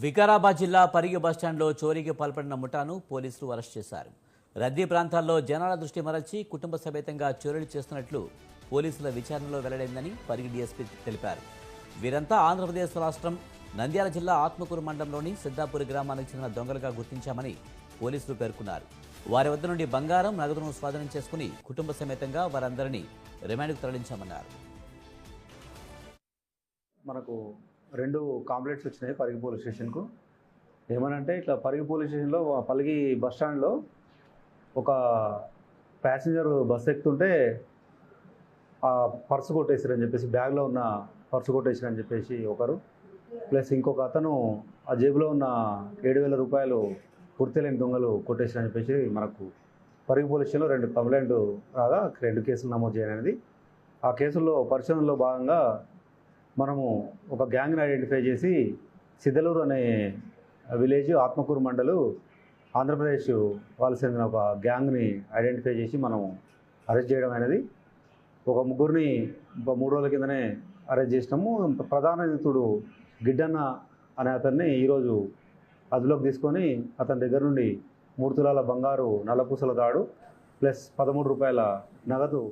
వికారాబాద్ జిల్లా పరిగి బస్టాండ్లో చోరీకి పాల్పడిన ముఠాను పోలీసులు అరెస్ట్ చేశారు. రద్దీ ప్రాంతాల్లో జనాల దృష్టి మరల్చి కుటుంబ సమేతంగా చోరీలు చేస్తున్నట్లు పోలీసుల విచారణలో వెల్లడైందని పరిగి డీఎస్పీ తెలిపారు. వీరంతా ఆంధ్రప్రదేశ్ రాష్ట్రం నంద్యాల జిల్లా ఆత్మకూరు మండలంలోని సిద్దాపూర్ గ్రామానికి చెందిన దొంగలుగా గుర్తించామని పోలీసులు పేర్కొన్నారు. వారి వద్ద నుండి బంగారం నగదును స్వాధీనం చేసుకుని కుటుంబ సమేతంగా వారందరినీ రిమాండ్కు తరలించామన్నారు. మనకు రెండు కాంప్లైంట్స్ వచ్చినాయి పరిగి పోలీస్ స్టేషన్కు. ఏమనంటే ఇట్లా పరిగి పోలీస్ స్టేషన్లో పలిగి బస్ స్టాండ్లో ఒక ప్యాసింజర్ బస్ ఎక్కుతుంటే ఆ పర్సు కొట్టేసారని చెప్పేసి బ్యాగ్లో ఉన్న పర్సు కొట్టేసారని చెప్పేసి ఒకరు ప్లస్ ఇంకొక అతను ఆ జేబులో ఉన్న ఏడు వేల రూపాయలు గుర్తులేని దొంగలు కొట్టేసారని చెప్పేసి మనకు పరుగు పోలీస్ స్టేషన్లో రెండు కంప్లైంట్ రాగా రెండు కేసులు నమోదు చేయనది. ఆ కేసుల్లో పరిశోధనలో భాగంగా మనము ఒక గ్యాంగ్ని ఐడెంటిఫై చేసి సిద్ధలూరు అనే విలేజ్ ఆత్మకూరు మండలు ఆంధ్రప్రదేశ్ వాళ్ళకి చెందిన ఒక గ్యాంగ్ని ఐడెంటిఫై చేసి మనం అరెస్ట్ చేయడం అనేది ఒక ముగ్గురిని ఒక మూడు రోజుల కిందనే అరెస్ట్ చేసినాము. ప్రధాన నిందితుడు గిడ్డన్న అనే అతన్ని ఈరోజు అదులోకి తీసుకొని అతని దగ్గర నుండి మూడు తులాల బంగారు నల్లపూసల దాడు ప్లస్ పదమూడు రూపాయల నగదు